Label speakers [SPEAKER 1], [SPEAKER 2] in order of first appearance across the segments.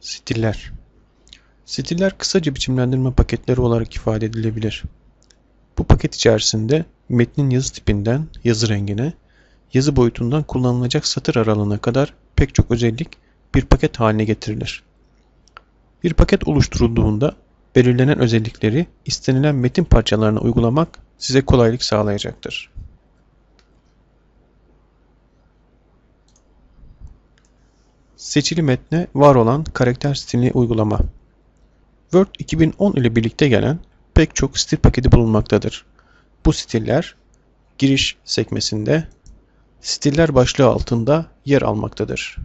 [SPEAKER 1] Stiller Stiller kısaca biçimlendirme paketleri olarak ifade edilebilir. Bu paket içerisinde metnin yazı tipinden yazı rengine, yazı boyutundan kullanılacak satır aralığına kadar pek çok özellik bir paket haline getirilir. Bir paket oluşturulduğunda belirlenen özellikleri istenilen metin parçalarına uygulamak size kolaylık sağlayacaktır. Seçili metne var olan karakter stilini uygulama. Word 2010 ile birlikte gelen pek çok stil paketi bulunmaktadır. Bu stiller giriş sekmesinde stiller başlığı altında yer almaktadır.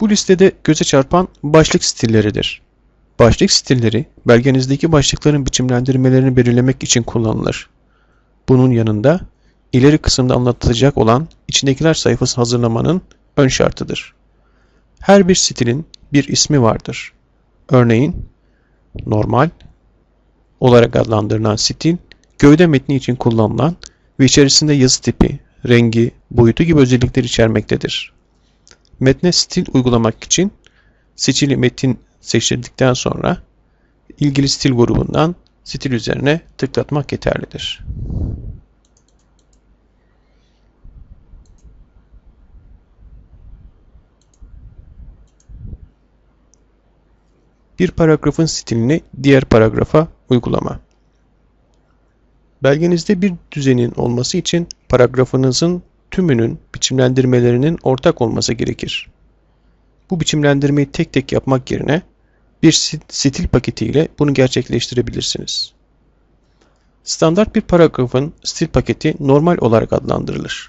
[SPEAKER 1] Bu listede göze çarpan başlık stilleridir. Başlık stilleri belgenizdeki başlıkların biçimlendirmelerini belirlemek için kullanılır. Bunun yanında ileri kısımda anlatılacak olan içindekiler sayfası hazırlamanın ön şartıdır. Her bir stilin bir ismi vardır. Örneğin normal olarak adlandırılan stil gövde metni için kullanılan ve içerisinde yazı tipi, rengi, boyutu gibi özellikler içermektedir. Metne stil uygulamak için seçili metin seçildikten sonra ilgili stil grubundan stil üzerine tıklatmak yeterlidir. Bir paragrafın stilini diğer paragrafa uygulama. Belgenizde bir düzenin olması için paragrafınızın tümünün biçimlendirmelerinin ortak olması gerekir. Bu biçimlendirmeyi tek tek yapmak yerine bir stil paketi ile bunu gerçekleştirebilirsiniz. Standart bir paragrafın stil paketi normal olarak adlandırılır.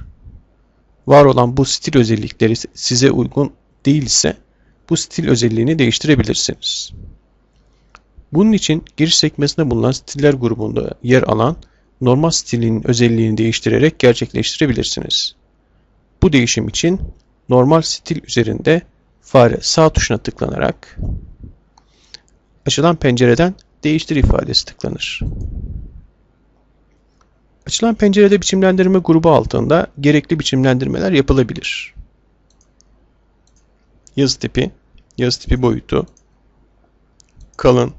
[SPEAKER 1] Var olan bu stil özellikleri size uygun değilse bu stil özelliğini değiştirebilirsiniz. Bunun için giriş sekmesinde bulunan stiller grubunda yer alan normal stilin özelliğini değiştirerek gerçekleştirebilirsiniz. Bu değişim için normal stil üzerinde fare sağ tuşuna tıklanarak açılan pencereden değiştir ifadesi tıklanır. Açılan pencerede biçimlendirme grubu altında gerekli biçimlendirmeler yapılabilir. Yazı tipi, yazı tipi boyutu, kalın,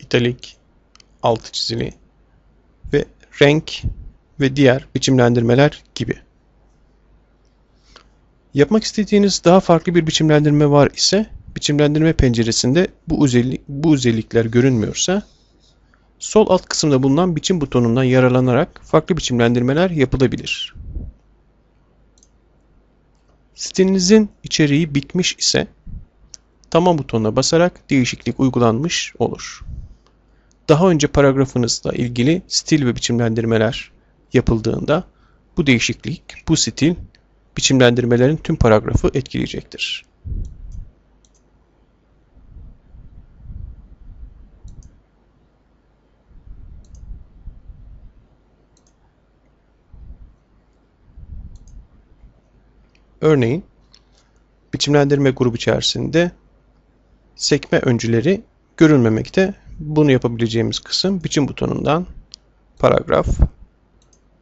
[SPEAKER 1] italik, altı çizili ve renk ve diğer biçimlendirmeler gibi. Yapmak istediğiniz daha farklı bir biçimlendirme var ise biçimlendirme penceresinde bu, özellik, bu özellikler görünmüyorsa sol alt kısımda bulunan biçim butonundan yararlanarak farklı biçimlendirmeler yapılabilir. Stilinizin içeriği bitmiş ise tamam butonuna basarak değişiklik uygulanmış olur. Daha önce paragrafınızla ilgili stil ve biçimlendirmeler yapıldığında bu değişiklik, bu stil biçimlendirmelerin tüm paragrafı etkileyecektir. Örneğin biçimlendirme grubu içerisinde sekme öncüleri görülmemekte. Bunu yapabileceğimiz kısım biçim butonundan paragraf.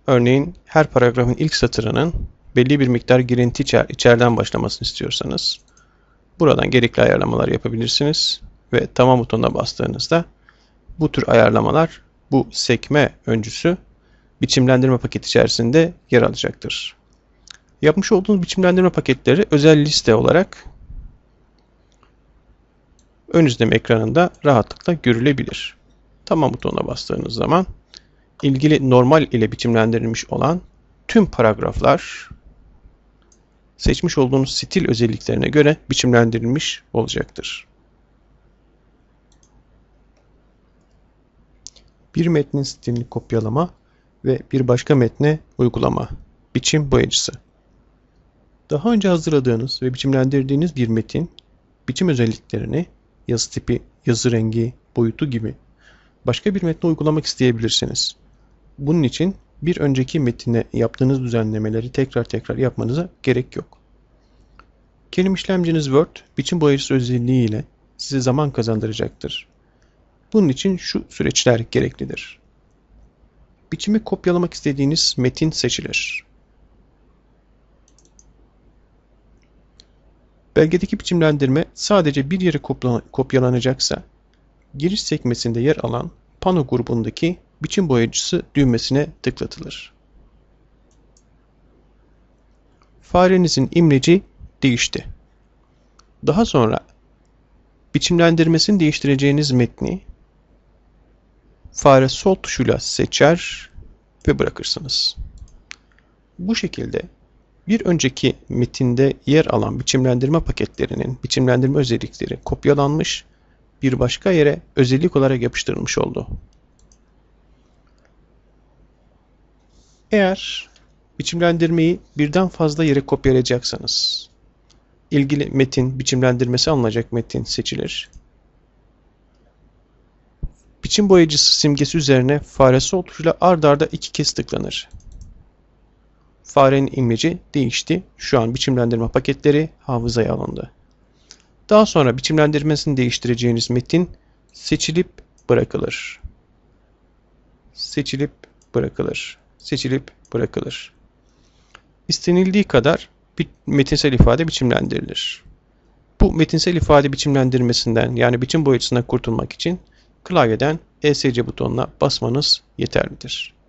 [SPEAKER 1] Örneğin her paragrafın ilk satırının belli bir miktar girinti içer, içeriden başlamasını istiyorsanız buradan gerekli ayarlamalar yapabilirsiniz ve tamam butonuna bastığınızda bu tür ayarlamalar bu sekme öncüsü biçimlendirme paketi içerisinde yer alacaktır. Yapmış olduğunuz biçimlendirme paketleri özel liste olarak ön izleme ekranında rahatlıkla görülebilir. Tamam butonuna bastığınız zaman ilgili normal ile biçimlendirilmiş olan tüm paragraflar seçmiş olduğunuz stil özelliklerine göre biçimlendirilmiş olacaktır. Bir metnin stilini kopyalama ve bir başka metne uygulama. Biçim boyacısı. Daha önce hazırladığınız ve biçimlendirdiğiniz bir metin, biçim özelliklerini, yazı tipi, yazı rengi, boyutu gibi başka bir metne uygulamak isteyebilirsiniz. Bunun için bir önceki metine yaptığınız düzenlemeleri tekrar tekrar yapmanıza gerek yok. Kelime işlemciniz Word, biçim boyacısı özelliği ile size zaman kazandıracaktır. Bunun için şu süreçler gereklidir. Biçimi kopyalamak istediğiniz metin seçilir. Belgedeki biçimlendirme sadece bir yere kopyalanacaksa, giriş sekmesinde yer alan pano grubundaki biçim boyayıcısı düğmesine tıklatılır. Farenizin imleci değişti. Daha sonra biçimlendirmesini değiştireceğiniz metni fare sol tuşuyla seçer ve bırakırsınız. Bu şekilde bir önceki metinde yer alan biçimlendirme paketlerinin biçimlendirme özellikleri kopyalanmış, bir başka yere özellik olarak yapıştırılmış oldu. Eğer biçimlendirmeyi birden fazla yere kopyalayacaksanız, ilgili metin biçimlendirmesi alınacak metin seçilir. Biçim boyayıcısı simgesi üzerine fare sol tuşuyla ard arda iki kez tıklanır. Farenin imleci değişti. Şu an biçimlendirme paketleri hafızaya alındı. Daha sonra biçimlendirmesini değiştireceğiniz metin seçilip bırakılır. Seçilip bırakılır. Seçilip bırakılır. İstenildiği kadar metinsel ifade biçimlendirilir. Bu metinsel ifade biçimlendirmesinden yani biçim boyutsundan kurtulmak için klavyeden ESC butonuna basmanız yeterlidir.